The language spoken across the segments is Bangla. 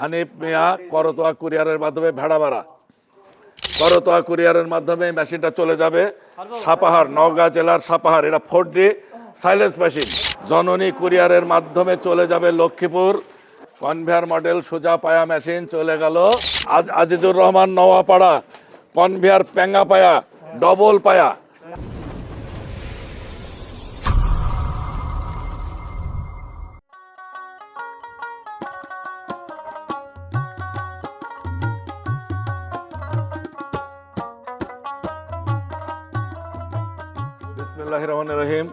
হানিফ মিয়া, করতোয়া কুরিয়ারের মাধ্যমে ভেড়া ভাড়া করতোয়া কুরিয়ারের মাধ্যমে মেশিনটা চলে যাবে। সাপাহার, নওগাঁ জেলার সাপাহার, এটা ফোর ডি সাইলেন্স মেশিন। জননী কুরিয়ারের মাধ্যমে চলে যাবে লক্ষ্মীপুর। কনভেয়ার মডেল সোজা পায়া মেশিন চলে গেল। আজ আজিজুর রহমান নওয়াপাড়া, কনভেয়ার পেঙ্গা পায়া, ডবল পায়া। বিসমিল্লাহ রহমান রহিম।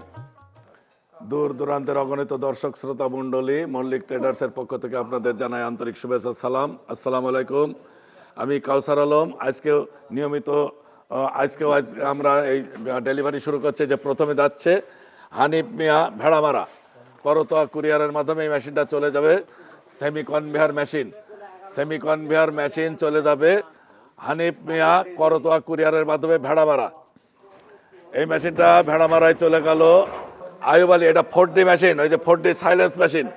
দূর দূরান্তের অগণিত দর্শক, শ্রোতা, মণ্ডলী, মল্লিক ট্রেডার্সের পক্ষ থেকে আপনাদের জানাই আন্তরিক শুভেচ্ছা, সালাম। আসসালামু আলাইকুম। আমি কাউসার আলম। আজকেও নিয়মিত আজকেও আজ আমরা এই ডেলিভারি শুরু করছে যে প্রথমে যাচ্ছে হানিফ মিয়া ভেড়া ভেড়ামারা। করতোয়া কুরিয়ারের মাধ্যমে এই মেশিনটা চলে যাবে। Semi conveyor machine. Semi conveyor machine চলে যাবে হানিফ মিয়া করতোয়া কুরিয়ারের মাধ্যমে ভেড়ামারা। এই মেশিনটা ভেড়া মারায় চলে গেল। আয়ুব আলী, এটা ফোর ডি মেশিন, ওই যে ফোর ডি সাইলেন্স মেশিন।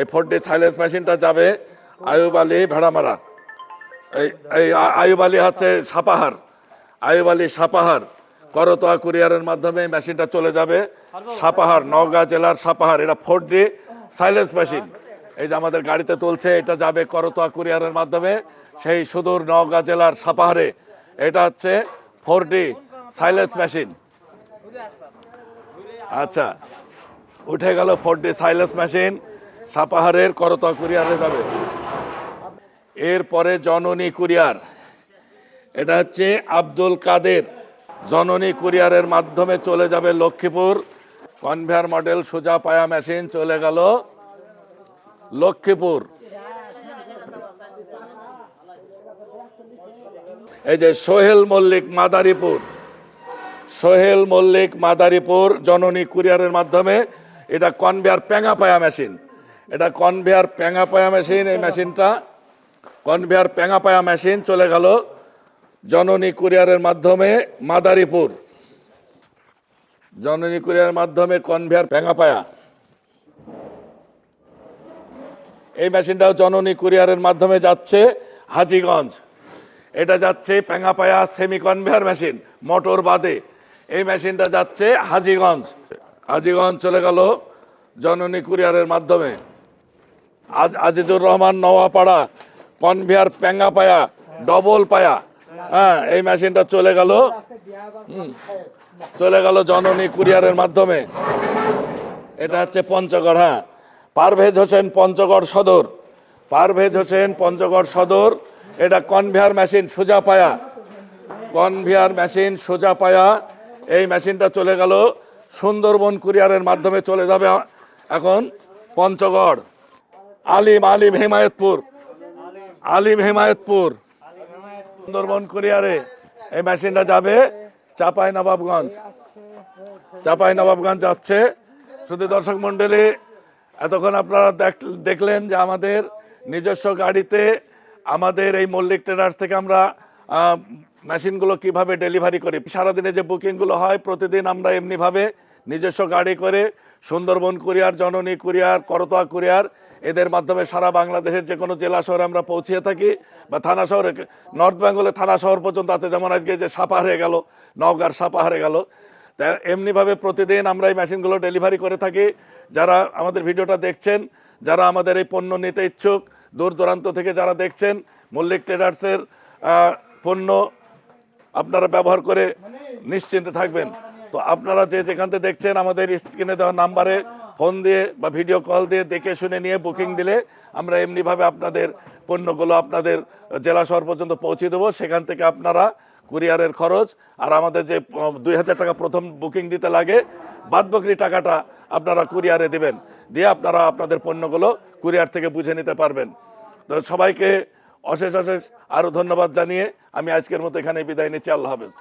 এই ফোর ডি সাইলেন্স মেশিনটা যাবে আয়ুব আলী ভেড়া মারা এই এই আয়ুব আলী হচ্ছে সাপাহার। আয়ুব আলী সাপাহার, করতোয়া কুরিয়ারের মাধ্যমে এই মেশিনটা চলে যাবে। সাপাহার, নওগাঁ জেলার সাপাহার, এটা ফোর ডি সাইলেন্স মেশিন। এই যে আমাদের গাড়িতে তুলছে, এটা যাবে করতোয়া কুরিয়ারের মাধ্যমে। সেই সুদূর নওগাঁ জেলার সাপাহারে, এটা হচ্ছে ফোর ডি সাইলেন্স মেশিন আচ্ছা উঠে গেল ফোর ডি সাইলেন্স মেশিন সাপাহারের করতোয়া কুরিয়ারে যাবে। এরপরে জননী কুরিয়ার, এটা হচ্ছে আব্দুল কাদের। জননী কুরিয়ারের মাধ্যমে চলে যাবে লক্ষ্মীপুর কনভেয়ার মডেল সোজা পায়া মেশিন চলে গেল লক্ষ্মীপুর। এই যে সোহেল মল্লিক মাদারীপুর। সোহেল মল্লিক মাদারীপুর জননী কুরিয়ারের মাধ্যমে এটা কনভেয়ার পেঙ্গা পায়া মেশিন। এটা কনভেয়ার পেঙ্গা পায়া মেশিন, এই মেশিনটা কনভেয়ার পেঙ্গা পায়া মেশিন চলে গেল জননী কুরিয়ারের মাধ্যমে মাদারীপুর। জননী কুরিয়ারের মাধ্যমে কনভেয়ার পেঙ্গা পায়া এই মেশিনটাও জননী কুরিয়ারের মাধ্যমে যাচ্ছে হাজিগঞ্জ। এটা যাচ্ছে পেঙ্গাপায়া সেমি কনভেয়ার মেশিন, মোটর বাদে। এই মেশিনটা যাচ্ছে হাজিগঞ্জ। হাজিগঞ্জ চলে গেল জননী কুরিয়ারের মাধ্যমে। আজ আজিজুর রহমান নওয়াপাড়া কনভেয়ার পেঙ্গাপায়া, ডবল পায়া। হ্যাঁ এই মেশিনটা চলে গেল। চলে গেল জননী কুরিয়ারের মাধ্যমে। এটা হচ্ছে পঞ্চগড় হ্যাঁ। পারভেজ হোসেন পঞ্চগড় সদর। পারভেজ হোসেন পঞ্চগড় সদর, এটা কনভেয়ার মেশিন সোজা পায়া। কনভেয়ার মেশিন সোজা পায়া। এই মেশিনটা চলে গেল। সুন্দরবন কুরিয়ারের মাধ্যমে চলে যাবে এখন পঞ্চগড়। আলিম আলিম হেমায়তপুর। আলিম হেমায়তপুর। সুন্দরবন কুরিয়ারে এই মেশিনটা যাবে চাপাই নবাবগঞ্জ। চাপাই নবাবগঞ্জ যাচ্ছে। শুধু দর্শক মন্ডলী এতক্ষণ আপনারা দেখ- দেখলেন যে আমাদের নিজস্ব গাড়িতে আমাদের এই মল্লিক ট্রেডার্স থেকে আমরা মেশিনগুলো কীভাবে ডেলিভারি করি? সারাদিনে যে বুকিংগুলো হয়, প্রতিদিন আমরা এমনিভাবে নিজস্ব গাড়ি করে Sundarban courier, Janani courier, Karatoya courier, এদের মাধ্যমে সারা বাংলাদেশের যে কোনো জেলা শহরে আমরা পৌঁছিয়ে থাকি বা থানা শহরে, নর্থ বেঙ্গলে থানা শহর পর্যন্ত আছে। যেমন আজকে যে সাপা হারে গেল, নওগাঁর সাপা হারে গেল, তা এমনিভাবে প্রতিদিন আমরা এই মেশিনগুলো ডেলিভারি করে থাকি। যারা আমাদের ভিডিওটা দেখছেন, যারা আমাদের এই পণ্য নিতে ইচ্ছুক, দূর দূরান্ত থেকে যারা দেখছেন, মল্লিক ট্রেডার্সের পণ্য আপনারা ব্যবহার করে নিশ্চিন্তে থাকবেন। তো আপনারা যে যেখান থেকে দেখছেন আমাদের স্ক্রিনে দেওয়া নাম্বারে ফোন দিয়ে বা ভিডিও কল দিয়ে দেখে শুনে নিয়ে বুকিং দিলে আমরা এমনিভাবে আপনাদের পণ্যগুলো আপনাদের জেলা শহর পর্যন্ত পৌঁছে দেবো। সেখান থেকে আপনারা কুরিয়ারের খরচ আর আমাদের যে দুই হাজার টাকা প্রথম বুকিং দিতে লাগে বাদ বাকি টাকাটা আপনারা কুরিয়ারে দিবেন। দিয়ে আপনারা আপনাদের পণ্যগুলো কুরিয়ার থেকে বুঝে নিতে পারবেন। তো সবাইকে অশেষ অশেষ আরও ধন্যবাদ জানিয়ে আমি আজকের মতো এখানে বিদায় নিচ্ছি। আল্লাহ হাফেজ।